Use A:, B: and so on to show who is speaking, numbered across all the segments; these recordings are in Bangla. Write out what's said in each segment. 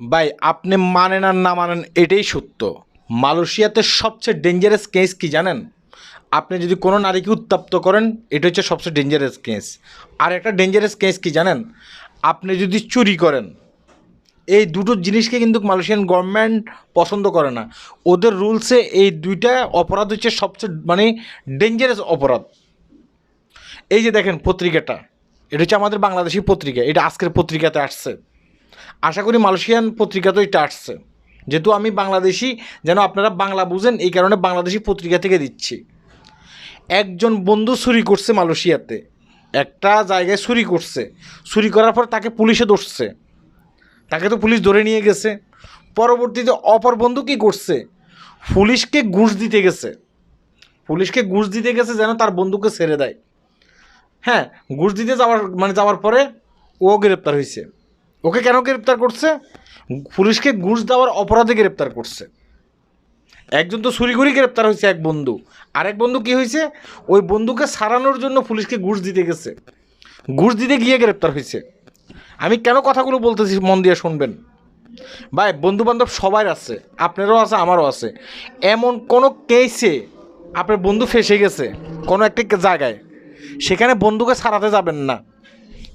A: ভাই, আপনি মানেন আর না মানেন, এটাই সত্য। মালয়েশিয়াতে সবচেয়ে ডেঞ্জারাস কেস কি জানেন? আপনি যদি কোনো নারীকে উত্তপ্ত করেন, এটা হচ্ছে সবচেয়ে ডেঞ্জারাস কেস আর একটা ডেঞ্জারাস কেস কি জানেন? আপনি যদি চুরি করেন, এই দুটো জিনিসকে কিন্তু মালয়েশিয়ান গভর্নমেন্ট পছন্দ করে না। ওদের রুলসে এই দুইটা অপরাধ হচ্ছে সবচেয়ে মানে ডেঞ্জারাস অপরাধ। এই যে দেখেন পত্রিকাটা, এটা হচ্ছে আমাদের বাংলাদেশি পত্রিকা, এটা আজকের পত্রিকাতে আসছে। আশা করি মালয়েশিয়ান পত্রিকাতেও এটা আসছে। যেহেতু আমি বাংলাদেশি, যেন আপনারা বাংলা বুঝেন, এই কারণে বাংলাদেশি পত্রিকা থেকে দিচ্ছি। একজন বন্ধু চুরি করছে মালয়েশিয়াতে। একটা জায়গায় চুরি করছে। চুরি করার পর তাকে পুলিশে ধরছে। তাকে তো পুলিশ ধরে নিয়ে গেছে। পরবর্তীতে অপর বন্ধু কী করছে? পুলিশকে ঘুষ দিতে গেছে। পুলিশকে ঘুষ দিতে গেছে যেন তার বন্ধুকে ছেড়ে দেয়। হ্যাঁ ঘুষ দিতে যাওয়ার মানে যাওয়ার পরে ও গ্রেপ্তার হয়েছে। ওকে কেন গ্রেপ্তার করছে? পুলিশকে ঘুষ দেওয়ার অপরাধে গ্রেপ্তার করছে। একজন তো করে গ্রেপ্তার হয়েছে, এক বন্ধু। আরেক বন্ধু কি হয়েছে? ওই বন্ধুকে সারানোর জন্য পুলিশকে ঘুষ দিতে গেছে। ঘুষ দিতে গিয়ে গ্রেপ্তার হয়েছে। আমি কেন কথাগুলো বলতেছি মন দিয়ে শুনবেন? ভাই বন্ধু বান্ধব সবার আছে, আপনারও আছে, আমারও আছে। এমন কোনো কেসে আপনার বন্ধু ফেসে গেছে, কোনো একটা জায়গায়। সেখানে বন্ধুকে সারাতে যাবেন না।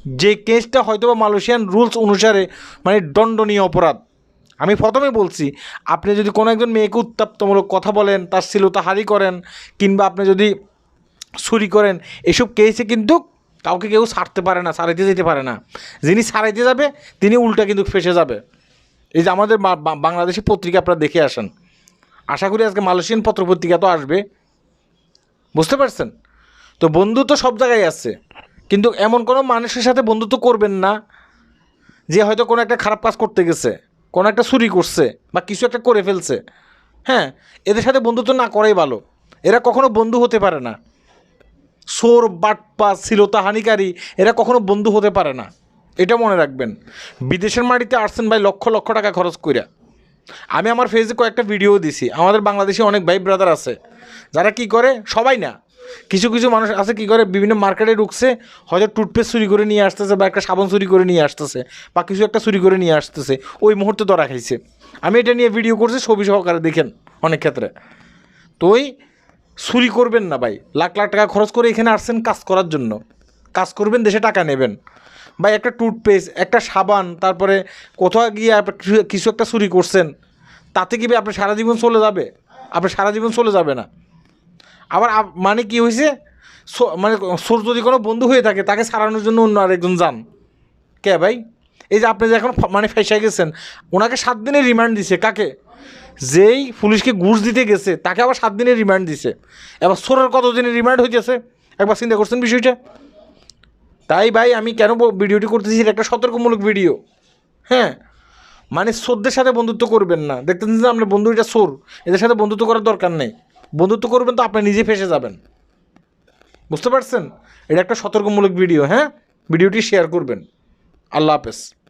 A: যে কেসটা হয়তো বা মালয়েশিয়ান রুলস অনুসারে মানে দণ্ডনীয় অপরাধ। আমি প্রথমে বলছি, আপনি যদি কোনো একজন মেয়েকে উত্তাপ্তমূলক কথা বলেন, তার শ্লীলতাহারি করেন, কিংবা আপনি যদি চুরি করেন, এসব কেসে কিন্তু কাউকে কেউ ছাড়তে পারে না সারাইতে যেতে পারে না। যিনি সারাইতে যাবে, তিনি উল্টা কিন্তু ফেসে যাবে। এই যে আমাদের বাংলাদেশি পত্রিকা আপনারা দেখে আসেন। আশা করি আজকে মালয়েশিয়ান পত্রপত্রিকা তো আসবে। বুঝতে পারছেন? তো বন্ধু তো সব জায়গায় আছে। কিন্তু এমন কোনো মানুষের সাথে বন্ধুত্ব করবেন না যে হয়তো কোনো একটা খারাপ কাজ করতে গেছে, কোনো একটা চুরি করছে বা কিছু একটা করে ফেলছে। হ্যাঁ এদের সাথে বন্ধুত্ব না করাই ভালো। এরা কখনো বন্ধু হতে পারে না। সোর, বাটপা ছিলতা হানিকারী এরা কখনো বন্ধু হতে পারে না। এটা মনে রাখবেন। বিদেশের মাটিতে আসছেন ভাই লক্ষ লক্ষ টাকা খরচ কইরা। আমি আমার ফেসে কয়েকটা ভিডিও দিছি। আমাদের বাংলাদেশে অনেক ভাই ব্রাদার আছে। যারা কি করে? সবাই না। কিছু কিছু মানুষ আছে কি করে, বিভিন্ন মার্কেটে ঢুকছে, হয়তো টুথপেস্ট চুরি করে নিয়ে আসতেছে বা একটা সাবান চুরি করে নিয়ে আসতেছে বা কিছু একটা চুরি করে নিয়ে আসতেছে, ওই মুহূর্তে ধরা খাইছে। আমি এটা নিয়ে ভিডিও করছি, ছবি সহকারে দেখেন অনেক ক্ষেত্রে। তো ওই চুরি করবেন না ভাই, লাখ লাখ টাকা খরচ করে এখানে আসছেন কাজ করার জন্য। কাজ করবেন, দেশে টাকা নেবেন। ভাই, একটা টুথপেস্ট একটা সাবান, তারপরে কোথাও গিয়ে কিছু- একটা চুরি করছেন, তাতে কি ভাই আপনার সারা জীবন চলে যাবে? আপনার সারা জীবন চলে যাবে না? আবার মানে কি হয়েছে মানে সোর যদি কোনো বন্ধু হয়ে থাকে, তাকে সারানোর জন্য অন্য আরেকজন যান। কে ভাই? এই যে আপনি যে এখন মানে ফেসে গেছেন, ওনাকে সাত দিনের রিমান্ড দিছে, কাকে? যেই পুলিশকে ঘুষ দিতে গেছে, তাকে আবার সাত দিনের রিমান্ড দিছে। এবার সোরের কত দিনের রিমান্ড হইতেছে? একবার চিন্তা করছেন বিষয়টা? তাই ভাই, আমি কেন ভিডিওটি করতেছি একটা সতর্কমূলক ভিডিও। হ্যাঁ? মানে সোরদের সাথে বন্ধুত্ব করবেন না। দেখতেন যে আপনার বন্ধু, এটা সোর। এদের সাথে বন্ধুত্ব করার দরকার নেই। বন্ধুত্ব করবেন তো আপনি নিজে ফেসে যাবেন। বুঝতে পারছেন? এটা একটা সতর্কমূলক ভিডিও হ্যাঁ? ভিডিওটি শেয়ার করবেন। আল্লাহ হাফেজ।